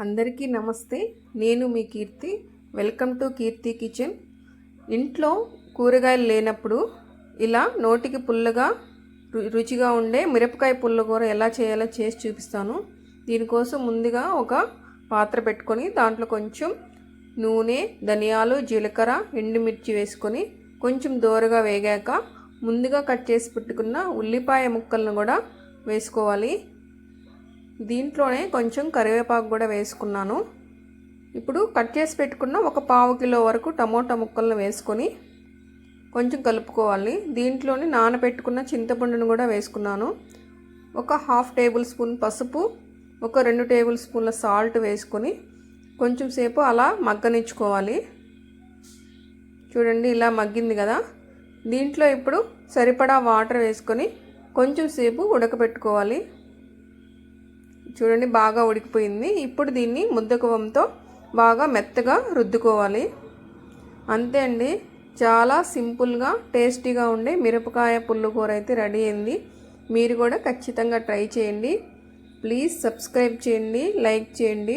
అందరికీ నమస్తే. నేను మీ Keerthi. Welcome to Keerthi kitchen. ఇంట్లో కూరగాయలు లేనప్పుడు ఇలా నోటికి పుల్లగా రు- రుచిగా ఉండే మిరపకాయ పుల్లకూర ఎలా చేయాలో చేసి చూపిస్తాను. దీనికోసం ముందుగా ఒక పాత్ర పెట్టుకొని దాంట్లో కొంచెం నూనె ధనియాలు జీలకర్ర ఎండుమిర్చి వేసుకొని కొంచెం దోరగా వేగాక ముందుగా కట్ చేసి పెట్టుకున్న ఉల్లిపాయ ముక్కలను కూడా వేసుకోవాలి. దీంట్లోనే కొంచెం కరివేపాకు కూడా వేసుకున్నాను. ఇప్పుడు కట్ చేసి పెట్టుకున్న ఒక పావు కిలో వరకు టమోటా ముక్కలను వేసుకొని కొంచెం కలుపుకోవాలి. దీంట్లోనే నానబెట్టుకున్న చింతపండును కూడా వేసుకున్నాను. ఒక హాఫ్ టేబుల్ స్పూన్ పసుపు ఒక రెండు టేబుల్ స్పూన్ల సాల్ట్ వేసుకొని కొంచెం సేపు అలా మగ్గనిచ్చుకోవాలి. చూడండి ఇలా మగ్గింది కదా. దీంట్లో ఇప్పుడు సరిపడా వాటర్ వేసుకొని కొంచెం సేపు ఉడకబెట్టుకోవాలి చూడండి బాగా ఉడికిపోయింది. ఇప్పుడు దీన్ని ముద్దకువంతో బాగా మెత్తగా రుద్దుకోవాలి. అంతే అండి. చాలా సింపుల్గా టేస్టీగా ఉండే మిరపకాయ పుల్లకూర అయితే రెడీ అయింది. మీరు కూడా ఖచ్చితంగా ట్రై చేయండి. ప్లీజ్ సబ్స్క్రైబ్ చేయండి లైక్ చేయండి.